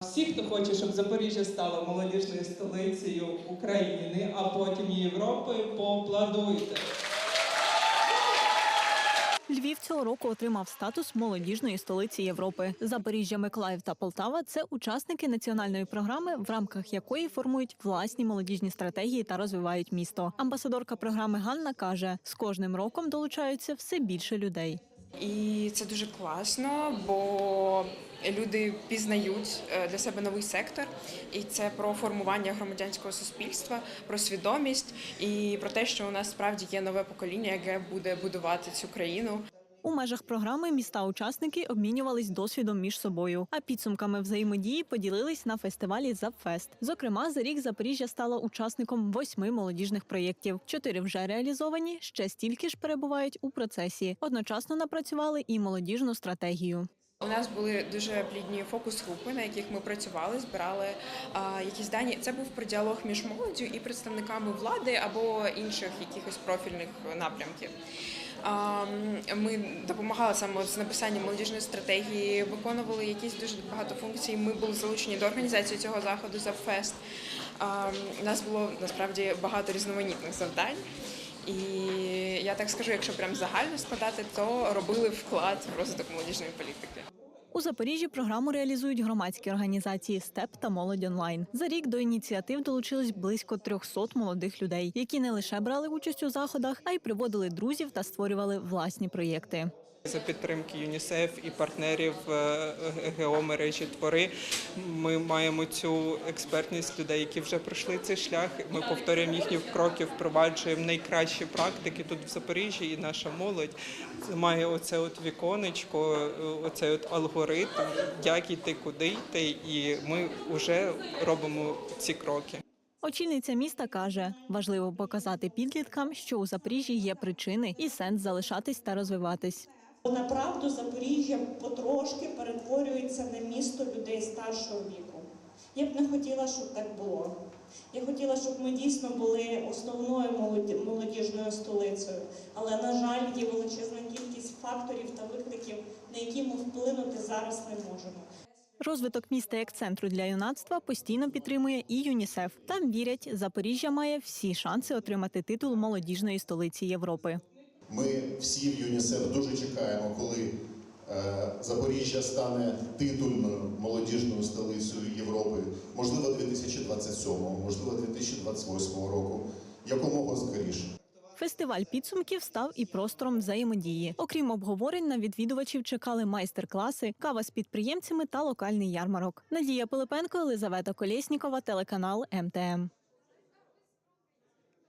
Всі, хто хоче, щоб Запоріжжя стало молодіжною столицею України, а потім Європи, поаплодуйте. Львів цього року отримав статус молодіжної столиці Європи. Запоріжжя, Миколаїв та Полтава це учасники національної програми, в рамках якої формують власні молодіжні стратегії та розвивають місто. Амбасадорка програми Ганна каже: з кожним роком долучаються все більше людей. І це дуже класно, бо люди пізнають е, для себе новий сектор, і це про формування громадянського суспільства, про свідомість і про те, що у нас справді є нове покоління, яке буде будувати цю країну. У межах програми міста-учасники обмінювались досвідом між собою, а підсумками взаємодії поділились на фестивалі Запфест. Зокрема, за рік Запоріжжя стало учасником восьми молодіжних проєктів. Чотири вже реалізовані, ще стільки ж перебувають у процесі. Одночасно напрацювали і молодіжну стратегію. У нас були дуже плідні фокус-групи, на яких ми працювали, збирали а, якісь дані. Це був про діалог між молоддю і представниками влади або інших якихось профільних напрямків. Ми допомагали саме з написанням молодіжної стратегії, виконували якісь дуже багато функцій. Ми були залучені до організації цього заходу за фест. У нас було насправді багато різноманітних завдань. І я так скажу, якщо прям загально складати, то робили вклад в розвиток молодіжної політики. У Запоріжжі програму реалізують громадські організації СТЕП та Молодь онлайн. За рік до ініціатив долучились близько 300 молодих людей, які не лише брали участь у заходах, а й приводили друзів та створювали власні проєкти. За підтримки ЮНІСЕФ і партнерів е, ГО мережі твори. Ми маємо цю експертність людей, які вже пройшли цей шлях. Ми повторюємо їхні кроки, впроваджуємо найкращі практики тут в Запоріжжі, і наша молодь має оце от віконечко, е, оцей от алгоритм, як йти, куди йти, і ми вже робимо ці кроки. Очільниця міста каже, важливо показати підліткам, що у Запоріжжі є причини і сенс залишатись та розвиватись. Направду Запоріжжя потрошки перетворюється на місто людей старшого віку. Я б не хотіла, щоб так було. Я хотіла, щоб ми дійсно були основною молодіжною столицею. Але, на жаль, є величезна кількість факторів та викликів, на які ми вплинути зараз не можемо. Розвиток міста як центру для юнацтва постійно підтримує і ЮНІСЕФ. Там вірять, Запоріжжя має всі шанси отримати титул молодіжної столиці Європи. Ми всі в ЮНІСЕФ дуже чекаємо, коли е, Запоріжжя стане титульною молодіжною столицею Європи, можливо, 2027, можливо, 2028 року, якомога скоріше. Фестиваль підсумків став і простором взаємодії. Окрім обговорень, на відвідувачів чекали майстер-класи, кава з підприємцями та локальний ярмарок. Надія Пилипенко, Елизавета Колєснікова, телеканал МТМ.